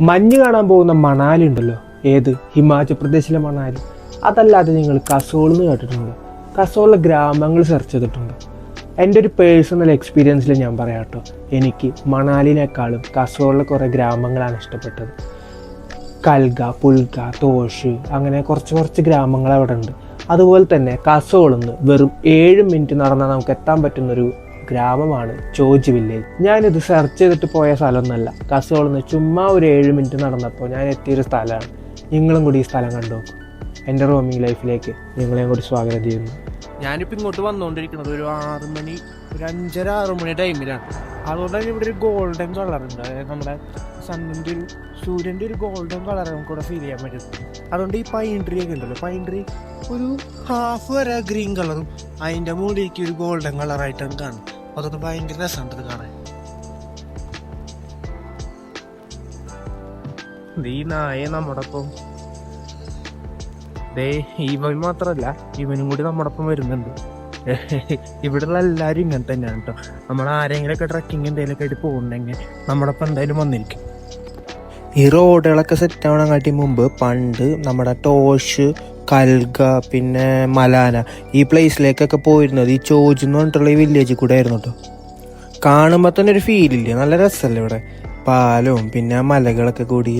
മഞ്ഞ് കാണാൻ പോകുന്ന മണാലി ഉണ്ടല്ലോ. ഏത്? ഹിമാചൽ പ്രദേശിലെ മണാലി. അതല്ലാതെ നിങ്ങൾ കസോൾ എന്ന് കേട്ടിട്ടുണ്ട്? കസോളിലെ ഗ്രാമങ്ങൾ സെർച്ച് ചെയ്തിട്ടുണ്ട്. എന്റെ ഒരു പേഴ്സണൽ എക്സ്പീരിയൻസിൽ ഞാൻ പറയാം കേട്ടോ. എനിക്ക് മണാലിനേക്കാളും കസോളിലെ കുറേ ഗ്രാമങ്ങളാണ് ഇഷ്ടപ്പെട്ടത്. കൽഗ പുൽഗ തോഷ് അങ്ങനെ കുറച്ച് കുറച്ച് ഗ്രാമങ്ങൾ അവിടെ ഉണ്ട്. അതുപോലെ തന്നെ കസോളിൽ നിന്ന് വെറും ഏഴ് മിനിറ്റ് നടന്നാൽ നമുക്ക് എത്താൻ പറ്റുന്നൊരു ഗ്രാമമാണ് ചോജ് വില്ലേജ് ഞാനിത് സെർച്ച് ചെയ്തിട്ട് പോയ സ്ഥലമൊന്നുമല്ല കസോളിന്ന് ചുമ്മാ ഒരു ഏഴ് മിനിറ്റ് നടന്നപ്പോൾ ഞാൻ എത്തിയൊരു സ്ഥലമാണ്. നിങ്ങളും കൂടി ഈ സ്ഥലം കണ്ടു എന്റെ റോമിങ് ലൈഫിലേക്ക് നിങ്ങളെയും കൂടി സ്വാഗതം ചെയ്യുന്നു. ഞാനിപ്പോൾ ഇങ്ങോട്ട് വന്നുകൊണ്ടിരിക്കുന്നത് ഒരു ആറ് മണി ഒരു അഞ്ചര ആറ് മണി ടൈമിലാണ് അതുകൊണ്ട് തന്നെ ഇവിടെ ഒരു ഗോൾഡൻ കളർ ഉണ്ട്. അതായത് നമ്മുടെ സണ്ണിന്റെ ഒരു സൂര്യന്റെ ഒരു ഗോൾഡൻ കളർ നമുക്ക് കൂടെ ഫീൽ ചെയ്യാൻ പറ്റും. അതുകൊണ്ട് ഈ പൈൻ ട്രീ ഒക്കെ ഉണ്ടല്ലോ പൈൻ ട്രീ ഒരു ഹാഫ് വരെ ഗ്രീൻ കളറും അതിന്റെ മുകളിലേക്ക് ഒരു ഗോൾഡൻ കളറായിട്ടാണ് കാണുന്നത്. അതൊന്ന് ഭയങ്കര രസമുണ്ട് ഇത് കാണാൻ. ഈ നായ നമ്മുടെ ഒപ്പം ദേ ഇവൻ മാത്രല്ല ഇവനും കൂടി നമ്മുടെ ഒപ്പം വരുന്നുണ്ട്. ഇവിടെയുള്ള എല്ലാവരും ഇങ്ങനെ തന്നെയാണ് കേട്ടോ നമ്മൾ ആരെങ്കിലും ഒക്കെ ട്രക്കിങ് എന്തെങ്കിലുമൊക്കെ ആയിട്ട് പോകുന്നുണ്ടെങ്കിൽ നമ്മുടെ ഒപ്പം എന്തായാലും വന്നിരിക്കും. ഈ റോഡുകളൊക്കെ സെറ്റ് ആവണങ്ങാട്ടി മുമ്പ് പണ്ട് നമ്മുടെ ടോഷ് കൽഗ പിന്നെ മലാന ഈ പ്ലേസിലേക്കൊക്കെ പോയിരുന്നത് ഈ ചോജ് എന്ന് പറഞ്ഞിട്ടുള്ള ഈ വില്ലേജിൽ കൂടെ ആയിരുന്നു കേട്ടോ കാണുമ്പോൾ തന്നെ ഒരു ഫീലില്ലേ നല്ല രസമല്ലേ ഇവിടെ? പാലവും പിന്നെ മലകളൊക്കെ കൂടി